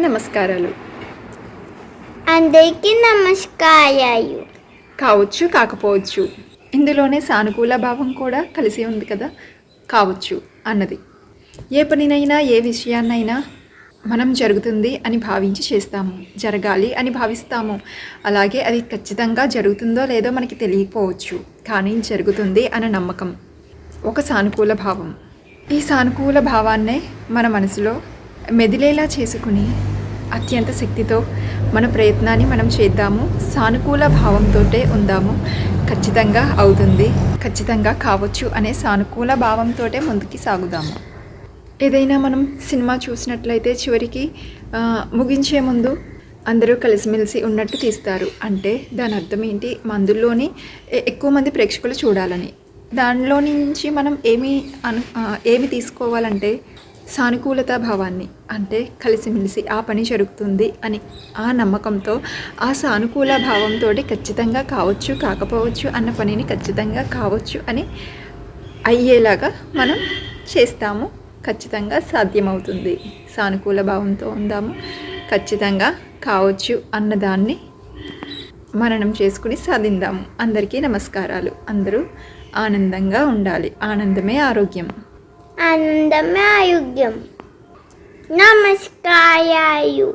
నమస్కారాలు. అందరికీ నమస్కారాలు. కావచ్చు కాకపోవచ్చు. ఇందులోనే సానుకూల భావం కూడా కలిసి ఉంది కదా? కావచ్చు అన్నది. ఏ పనినైనా ఏ విషయాన్నైనా మనం జరుగుతుంది అని భావించి చేస్తాము. జరగాలి అని భావిస్తాము. అలాగే అది ఖచ్చితంగా జరుగుతుందో లేదో మనకి తెలియకపోవచ్చు. కానీ జరుగుతుంది అన్న నమ్మకం. ఒక సానుకూల భావం. ఈ సానుకూల భావాన్నే మన మనసులో మెదిలేలా చేసుకుని అత్యంత శక్తితో మన ప్రయత్నాన్ని మనం చేద్దాము. సానుకూల భావంతోటే ఉందాము. ఖచ్చితంగా అవుతుంది. ఖచ్చితంగా కావచ్చు అనే సానుకూల భావంతోటే ముందుకి సాగుదాము. ఏదైనా మనం సినిమా చూసినట్లయితే చివరికి ముగించే ముందు అందరూ కలిసిమెలిసి ఉన్నట్టు తీస్తారు. అంటే దాని అర్థం ఏంటి? మందుల్లోని ఎక్కువ మంది ప్రేక్షకులు చూడాలని. దానిలో నుంచి మనం ఏమి అను ఏమి తీసుకోవాలంటే సానుకూలత భావాన్ని అంటే కలిసిమెలిసి ఆ పని జరుగుతుంది అని ఆ నమ్మకంతో ఆ సానుకూల భావంతో ఖచ్చితంగా కావచ్చు కాకపోవచ్చు అన్న పనిని ఖచ్చితంగా కావచ్చు అని అయ్యేలాగా మనం చేస్తాము. ఖచ్చితంగా సాధ్యమవుతుంది. సానుకూల భావంతో ఉందాము. ఖచ్చితంగా కావచ్చు అన్నదాన్ని మననం చేసుకుని సాధిందాము. అందరికీ నమస్కారాలు. అందరూ ఆనందంగా ఉండాలి. ఆనందమే ఆరోగ్యం. ఆనందమే ఆరోగ్యం నమస్కారాలు